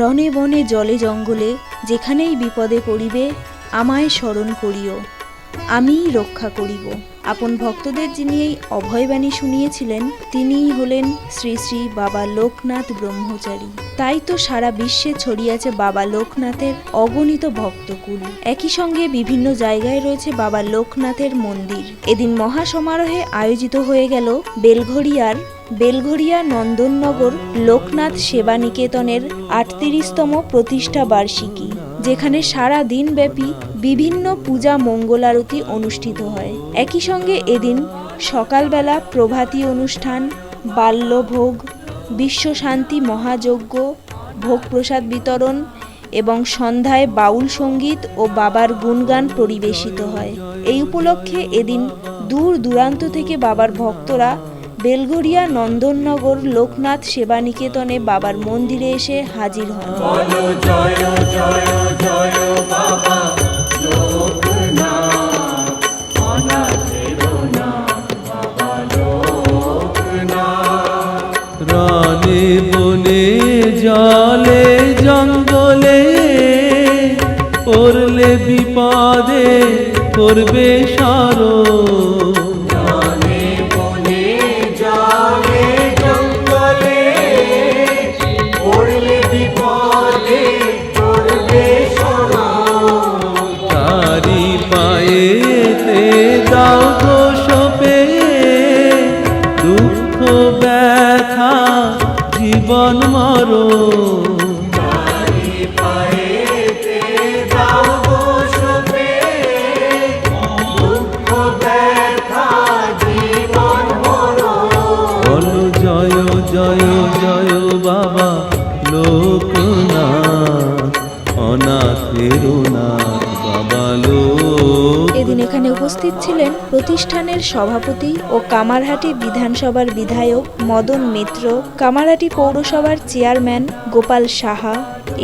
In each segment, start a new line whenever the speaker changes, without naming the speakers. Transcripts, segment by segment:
রনে বনে জলে জঙ্গলে যেখানেই বিপদে পড়িবে আমায় স্মরণ করিও। আমিই রক্ষা করিব। আপন ভক্তদের যিনি এই অভয়বাণী শুনিয়েছিলেন, তিনিই হলেন শ্রী শ্রী বাবা লোকনাথ ব্রহ্মচারী। তাই তো সারা বিশ্বে ছড়িয়েছে বাবা লোকনাথের অগণিত ভক্তকুল। একই সঙ্গে বিভিন্ন জায়গায় রয়েছে বাবা লোকনাথের মন্দির। এদিন মহাসমারোহে আয়োজিত হয়ে গেল বেলঘড়িয়ার বেলঘরিয়া নন্দননগর লোকনাথ সেবা নিকেতনের আটত্রিশতম প্রতিষ্ঠা বার্ষিকী। যেখানে সারা দিন ব্যাপী বিভিন্ন পূজা মঙ্গলারতি অনুষ্ঠিত হয়। একই সঙ্গে এদিন সকালবেলা প্রভাতী অনুষ্ঠান, বাল্যভোগ, বিশ্বশান্তি মহাযজ্ঞ ভোগ প্রসাদ বিতরণ এবং সন্ধ্যায় বাউল সংগীত ও বাবার গুণগান পরিবেশিত হয়। এই উপলক্ষে এদিন দূর দূরান্ত থেকে বাবার ভক্তরা বেলঘরিয়া নন্দননগর লোকনাথ সেবা নিকেতনে বাবার মন্দিরে এসে হাজির হন।
বলো জয় জয় বাবা
বনে জলে জঙ্গলে পড়লে বিপদে করবে সারো। পায়েতে দাও গো সপে দুঃখ ব্যথা জীবন মরো। জয় জয় জয় বাবা লোকনাথ অনাথের
উপস্থিত ছিলেন প্রতিষ্ঠানের সভাপতি ও কামারহাটি বিধানসভার বিধায়ক মদন মিত্র, কামারহাটি পৌরসভার চেয়ারম্যান গোপাল সাহা,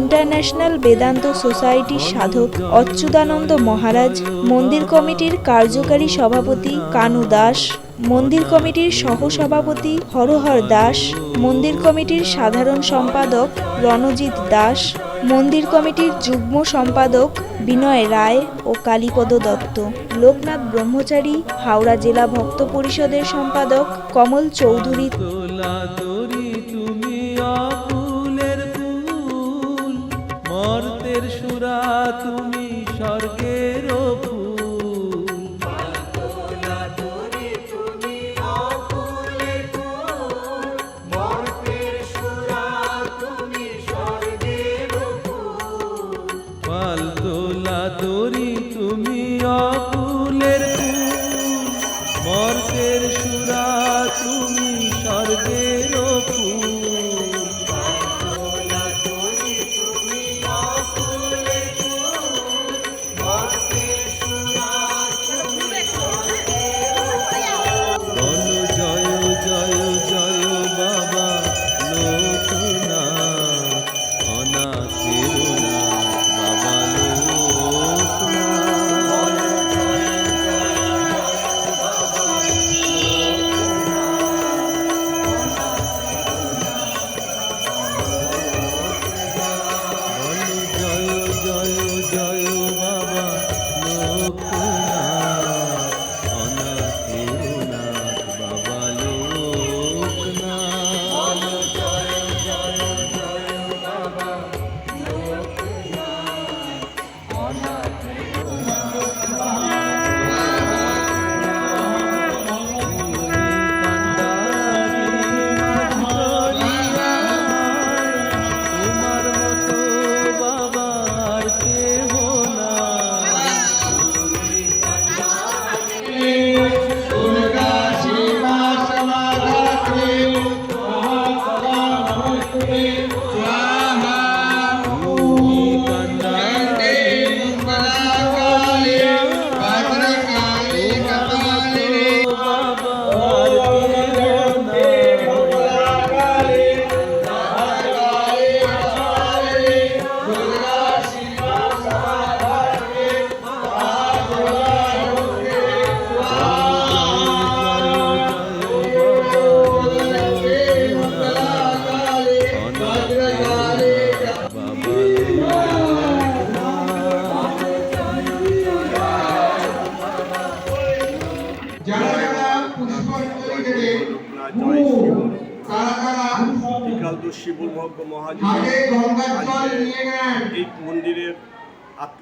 ইন্টারন্যাশনাল বেদান্ত সোসাইটির সাধক অচ্যুতানন্দ মহারাজ, মন্দির কমিটির কার্যকারী সভাপতি কানু দাস, মন্দির কমিটির সহসভাপতি হরহর দাস, মন্দির কমিটির সাধারণ সম্পাদক রণজিৎ দাস মন্দির কমিটির যুগ্ম সম্পাদক বিনয় রায় ও কালীপদ দত্ত। লোকনাথ ব্রহ্মচারী, হাওড়া জেলা ভক্ত পরিষদের সম্পাদক কমল চৌধুরী।
সুরা তুমি স্বর্গের ফুল।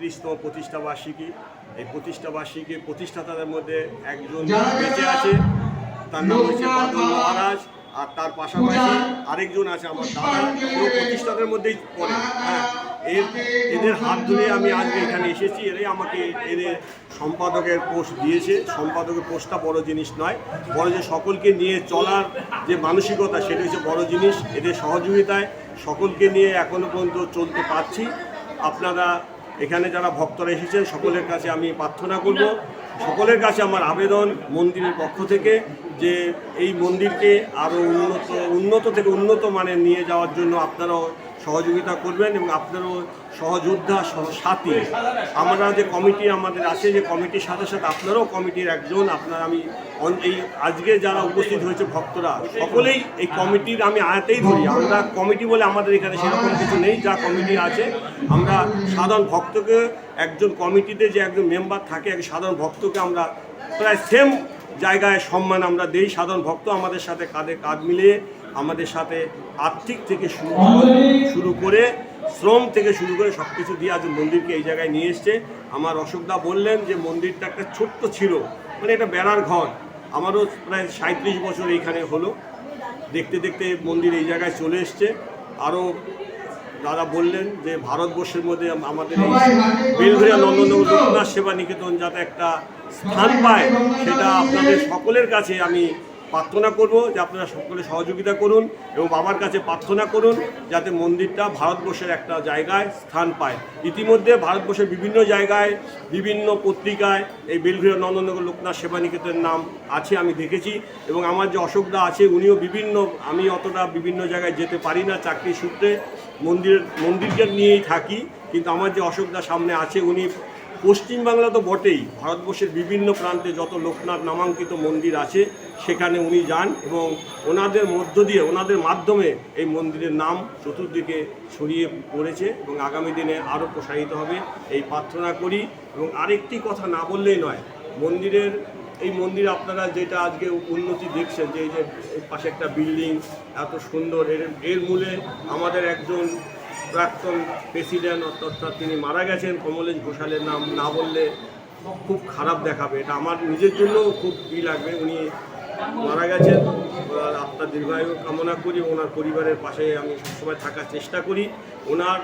আটত্রিশতম প্রতিষ্ঠা বার্ষিকী এই প্রতিষ্ঠা বার্ষিকী প্রতিষ্ঠাতাদের মধ্যে একজন বেঁচে আছে তার নাম হচ্ছে বাদল মহারাজ আর তার পাশাপাশি আরেকজন আছে আমার দাদা কেউ প্রতিষ্ঠাতার মধ্যেই পড়ে। হ্যাঁ এর এদের হাত ধরে আমি আজকে এখানে এসেছি। এরাই আমাকে এদের সম্পাদকের পোস্ট দিয়েছে। সম্পাদকের পোস্টটা বড় জিনিস নয় বড় যে সকলকে নিয়ে চলার যে মানসিকতা সেটা হচ্ছে বড় জিনিস। এদের সহযোগিতায় সকলকে নিয়ে এখনও পর্যন্ত চলতে পারছি। আপনারা এখানে যারা ভক্তরা এসেছেন সকলের কাছে আমি প্রার্থনা করব। সকলের কাছে আমার আবেদন মন্দিরের পক্ষ থেকে যে এই মন্দিরকে আরও উন্নত উন্নত থেকে উন্নত মানে নিয়ে যাওয়ার জন্য আপনারাও সহযোগিতা করবেন এবং আপনারও সহযোদ্ধা সহ- সাথী আমরা যে কমিটি আমাদের আছে, যে কমিটির সাথে সাথে আপনারাও কমিটির একজন, আপনার আমি এই আজকে যারা উপস্থিত হয়েছে ভক্তরা, সকলেই এই কমিটির আমি আয়াতেই ধরি, আমরা কমিটি বলে আমাদের এখানে সেরকম কিছু নেই, যা কমিটি আছে, আমরা সাধারণ ভক্তকে, একজন কমিটিতে যে একজন মেম্বার থাকে, এক সাধারণ ভক্তকে আমরা প্রায় সেম জায়গায় সম্মান আমরা দেই, সাধারণ ভক্ত আমাদের সাথে কাঁধে কাঁধ মিলিয়ে আমাদের সাথে আর্থিক থেকে শুরু শুরু করে, শ্রম থেকে শুরু করে সব কিছু দিয়ে আজ মন্দিরকে এই জায়গায় নিয়ে এসছে। আমার অশোকদা বললেন যে মন্দিরটা একটা ছোট্ট ছিল মানে এটা বেড়ার ঘর। আমারও প্রায় সাঁত্রিশ বছর এইখানে হলো। দেখতে দেখতে মন্দির এই জায়গায় চলে এসছে। আরও দাদা বললেন যে ভারতবর্ষের মধ্যে আমাদের এই বেলঘরিয়া নন্দনগর লোকনাথ সেবা নিকেতন যাতে একটা স্থান পায়, সেটা আপনাদের সকলের কাছে আমি প্রার্থনা করব যে আপনারা সকলে সহযোগিতা করুন এবং বাবার কাছে প্রার্থনা করুন যাতে মন্দিরটা ভারতবর্ষের একটা জায়গায় স্থান পায়। ইতিমধ্যে ভারতবর্ষের বিভিন্ন জায়গায়, বিভিন্ন পত্রিকায় এই বেলঘরিয়া নন্দনগর লোকনাথ সেবা নিকেতনের নাম আছে, আমি দেখেছি এবং আমার যে অশোকদা আছে, উনিও বিভিন্ন, আমি অতটা বিভিন্ন জায়গায় যেতে পারি না চাকরি সূত্রে। মন্দিরের মন্দিরকে নিয়েই থাকি, কিন্তু আমার যে অশোকদা সামনে আছে, উনি পশ্চিমবাংলা তো বটেই। ভারতবর্ষের বিভিন্ন প্রান্তে যত লোকনাথ নামাঙ্কিত মন্দির আছে, সেখানে উনি যান এবং ওনাদের মধ্য দিয়ে, ওনাদের মাধ্যমে এই মন্দিরের নাম চতুর্দিকে ছড়িয়ে পড়েছে এবং আগামী দিনে আরও প্রসারিত হবে। এই প্রার্থনা করি এবং আরেকটি কথা না বললেই নয়, মন্দিরের, এই মন্দির আপনারা যেটা আজকে উন্নতি দেখছেন, যে এই যে পাশে একটা বিল্ডিং, এত সুন্দর, এর এর মূলে আমাদের একজন প্রাক্তন প্রেসিডেন্ট, অর্থাৎ তিনি মারা গেছেন, কমলেশ ঘোষালের নাম না বললে খুব খারাপ দেখাবে। এটা আমার নিজের জন্য খুব ই লাগবে। উনি মারা গেছেন। ওনার আত্মার দীর্ঘায়ু কামনা করি ওনার পরিবারের পাশে আমি সবসময় থাকার চেষ্টা করি। ওনার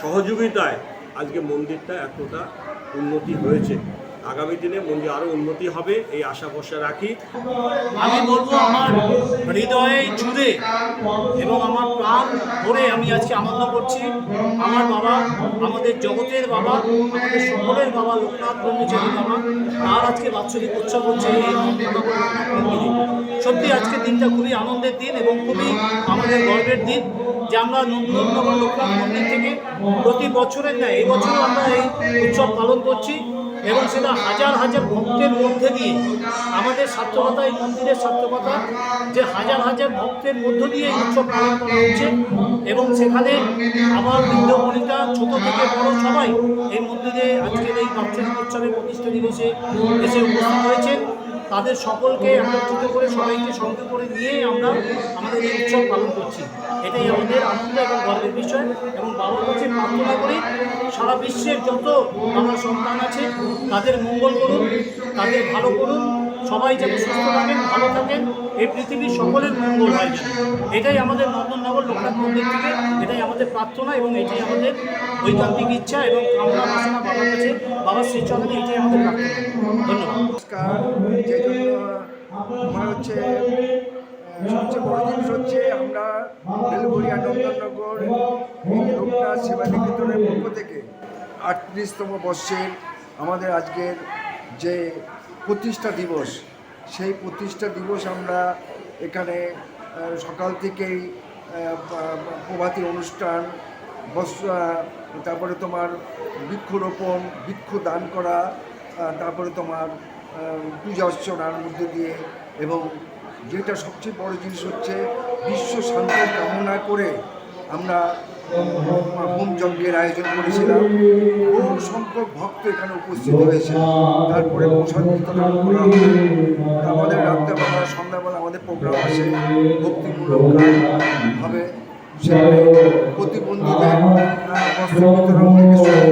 সহযোগিতায় আজকে মন্দিরটা এতটা উন্নতি হয়েছে। আগামী দিনে মন্দির আরও উন্নতি হবে, এই আশা ভরসা রাখি।
আমি বলব আমার হৃদয়ে জুড়ে এবং আমার প্রাণ ভরে আমি আজকে আনন্দ করছি আমার বাবা আমাদের জগতের বাবা আমাদের সকলের বাবা লোকনাথ ব্রহ্মচারী বাবা তার আজকে বাৎসরিক উৎসব হচ্ছে সত্যি আজকে দিনটা খুবই আনন্দের দিন এবং খুবই আমাদের গর্বের দিন যে আমরা নন্দনগর লোকনাথ মন্দির থেকে প্রতি বছরের ন্যায় এই বছরও আমরা এই উৎসব পালন করছি এবং সেটা হাজার হাজার ভক্তের মধ্যে দিয়ে আমাদের সার্থকতা এই মন্দিরের সার্থকতা যে হাজার হাজার ভক্তের মধ্য দিয়ে এই উৎসব পালন করা হচ্ছে এবং সেখানে আমার বৃদ্ধ বনিতা ছোটো থেকে বড় সবাই এই মন্দিরে আজকের এই বাৎসরিক উৎসবের প্রতিষ্ঠা দিবসে এসে উপস্থিত হয়েছে। তাদের সকলকে একত্রিত করে সবাইকে সঙ্গে করে নিয়ে আমরা আমাদের এই উৎসব পালন করছি। এটাই আমাদের আনন্দ এবং গর্বের বিষয় এবং বাবার কাছে প্রার্থনা করি সারা বিশ্বের যত বাংলা সন্তান আছে, তাদের মঙ্গল করুন, তাদের ভালো করুন সবাই যেন সুস্থ থাকেন, ভালো থাকেন, এই পৃথিবীর সকলের মঙ্গল হয় এটাই আমাদের নন্দননগর লোকনাথ মন্দির থেকে, এটাই আমাদের প্রার্থনা এবং এটাই আমাদের ঐকান্তিক ইচ্ছা এবং আমরা বাসনা বাবার কাছে বাবার শ্রীচরণে এটাই আমাদের প্রার্থনা। ধন্যবাদ।
নমস্কার। আমার হচ্ছে সবচেয়ে বড় জিনিস হচ্ছে, আমরা বেলঘরিয়া নন্দননগর লোকনাথ সেবা নিকেতনের পক্ষ থেকে আটত্রিশতম বর্ষের আমাদের আজকের যে প্রতিষ্ঠা দিবস। সেই প্রতিষ্ঠা দিবস আমরা এখানে সকাল থেকেই প্রভাতী অনুষ্ঠান, বস্ত্র, তারপরে তোমার বৃক্ষরোপণ, বৃক্ষ দান করা তারপরে তোমার পূজা অর্চনার মধ্যে দিয়ে এবং যেটা সবচেয়ে বড় জিনিস হচ্ছে বিশ্ব শান্তি কামনা করে আমরা হোম আয়োজন করেছিলাম। বহু সংখ্যক ভক্ত এখানে উপস্থিত হয়েছে। তারপরে প্রসাদ বিতরণ করা হবে। আমাদের রাত্রেবেলা সন্ধ্যাবেলা আমাদের
প্রোগ্রাম আছে, ভক্তিমূলক হবে। সেখানে প্রতিবন্ধীদের বস্ত্র বিতরণ থেকে শুরু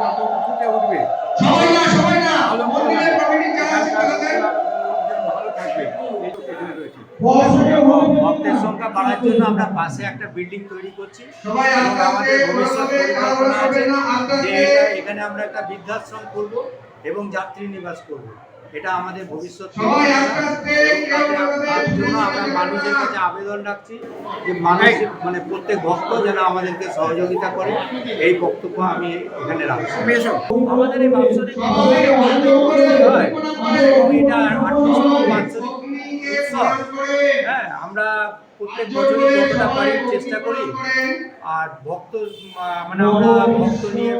যত উঁচুতে উঠবে।
ভক্তের সংখ্যা বাড়ার জন্য আমরা পাশে একটা বিল্ডিং তৈরি করছি। আমাদের ভবিষ্যৎ পরিকল্পনা আছে এখানে আমরা একটা বৃদ্ধাশ্রম করব এবং যাত্রী নিবাস করব। এটা আমাদের ভবিষ্যৎ মানুষের কাছে আবেদন রাখছি যে মানুষ মানে প্রত্যেক ভক্ত যেন আমাদেরকে সহযোগিতা করে। এই বক্তব্য আমি এখানে রাখছি। আমাদের এই বাৎসরিক হয়। এবং এটা আটত্রিশতম বাৎসরিক উৎসব। হ্যাঁ আমরা প্রত্যেক বছরই যতটা পারি চেষ্টা করি। আর ভক্ত মানে আমরা ভক্ত নিয়ে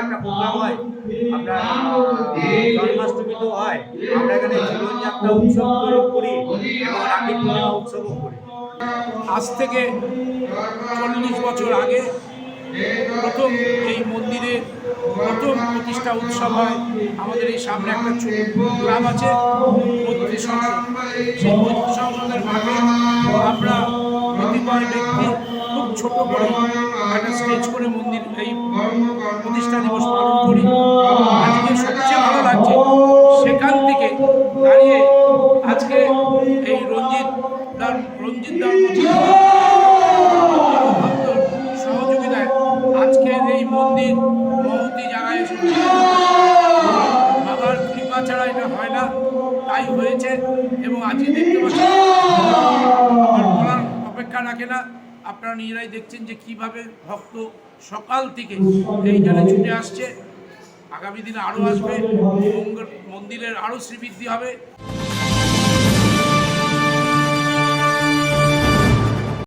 একটা হয়। আমরা এখানে জীবনযাত্রা উৎসব করি
আজ থেকে চল্লিশ বছর আগে প্রথম এই মন্দিরে প্রথম প্রতিষ্ঠা উৎসব হয়। আমাদের এই সামনে একটা ছোট গ্রাম আছে, মৈত্রী সংসদ সেই মৈত্রী সংসদের মাঠে আমরা কতিপয় ব্যক্তি, খুব ছোট করে একটা স্টেজ করে মন্দির, এই প্রতিষ্ঠা দিবস পালন করি। আজকে সবচেয়ে ভালো লাগছে, সেখান থেকে দাঁড়িয়ে আজকে এই রঞ্জিত দার রঞ্জিত দার সহযোগিতায় আজকের এই মন্দির মহতি জায়গায় বাবার কৃপা ছাড়া এটা হয় না, তাই হয়েছে এবং আজকে দেখতে বলার অপেক্ষা রাখে না। আপনারা নিজেরাই দেখছেন যে কীভাবে ভক্ত সকাল থেকে এইখানে ছুটে আসছে। আগামী দিনে আরও আসবে মন্দিরের আরও শ্রীবৃদ্ধি হবে।